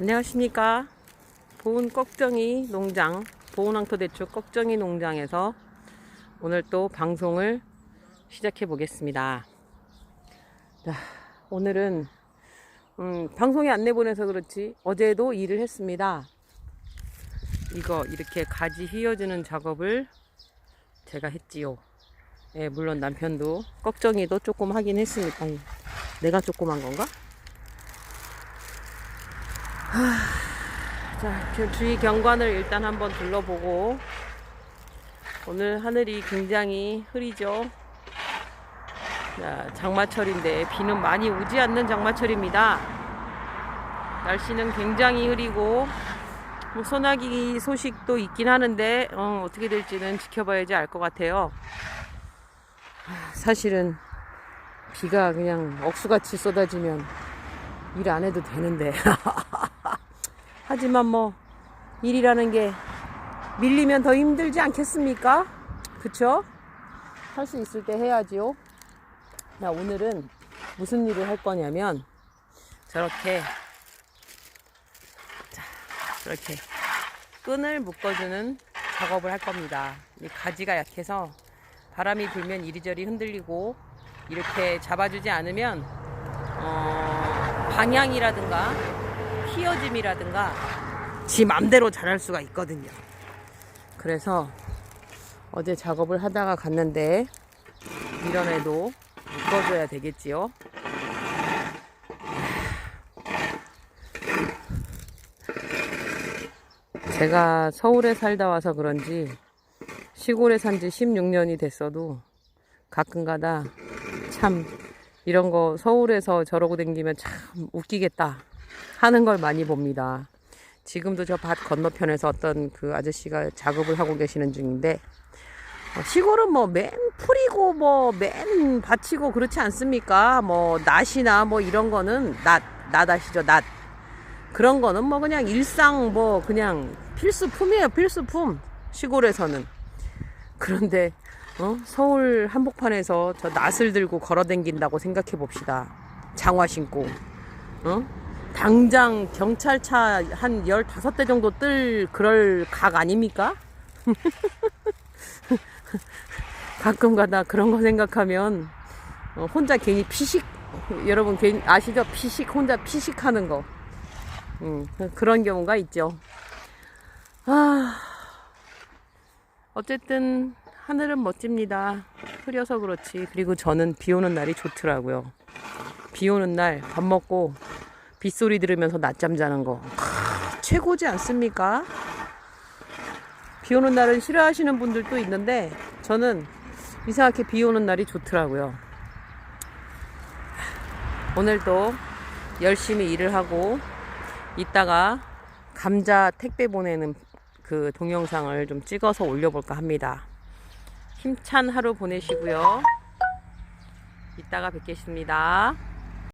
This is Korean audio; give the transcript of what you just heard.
안녕하십니까. 보은 꺽정이 농장, 보은왕토대추 꺽정이 농장에서 오늘 또 방송을 시작해 보겠습니다. 자, 오늘은 음, 방송에 안 내보내서 그렇지 어제도 일을 했습니다. 이거 이렇게 가지 휘어주는 작업을 제가 했지요. 예, 물론 남편도 꺽정이도 조금 하긴 했습니다. 아니, 내가 한 건가? 자, 주- 주위 경관을 일단 한번 둘러보고 오늘 하늘이 굉장히 흐리죠. 자, 장마철인데 비는 많이 오지 않는 장마철입니다. 날씨는 굉장히 흐리고 뭐 소나기 소식도 있긴 하는데 어, 어떻게 될지는 지켜봐야지 알 것 같아요. 하, 사실은 비가 그냥 억수같이 쏟아지면 일 안 해도 되는데 하지만 뭐 일이라는 게 밀리면 더 힘들지 않겠습니까? 그쵸? 할 수 있을 때 해야지요. 자, 오늘은 무슨 일을 할 거냐면 저렇게 자, 저렇게 끈을 묶어주는 작업을 할 겁니다. 이 가지가 약해서 바람이 불면 이리저리 흔들리고 이렇게 잡아주지 않으면 어, 방향이라든가 휘어짐이라든가 지 맘대로 잘할 수가 있거든요. 그래서 어제 작업을 하다가 갔는데 밀어내도 묶어줘야 되겠지요. 제가 서울에 살다 와서 그런지 시골에 산 지 16년이 됐어도 가끔가다 참 이런 거 서울에서 저러고 다니면 참 웃기겠다 하는 걸 많이 봅니다. 지금도 저 밭 건너편에서 어떤 그 아저씨가 작업을 하고 계시는 중인데 어, 시골은 뭐 맨 풀이고 뭐 맨 밭이고 그렇지 않습니까? 뭐 낫이나 뭐 이런 거는 낫 낫아시죠 낫 그런 거는 뭐 그냥 일상 뭐 그냥 필수품이에요 필수품 시골에서는 그런데 어? 서울 한복판에서 저 낫을 들고 걸어 댕긴다고 생각해 봅시다 장화 신고 어? 당장 경찰차 한 15대 정도 뜰 그럴 각 아닙니까? 가끔 가다 그런 거 생각하면 어, 혼자 괜히 피식 여러분 괜히 아시죠? 피식 혼자 피식하는 거 음, 그런 경우가 있죠. 아 어쨌든 하늘은 멋집니다. 흐려서 그렇지. 그리고 저는 비 오는 날이 좋더라고요. 비 오는 날 밥 먹고 빗소리 들으면서 낮잠 자는 거 크, 최고지 않습니까? 비 오는 날은 싫어하시는 분들도 있는데 저는 이상하게 비 오는 날이 좋더라고요. 오늘도 열심히 일을 하고 이따가 감자 택배 보내는 그 동영상을 좀 찍어서 올려볼까 합니다. 힘찬 하루 보내시고요. 이따가 뵙겠습니다.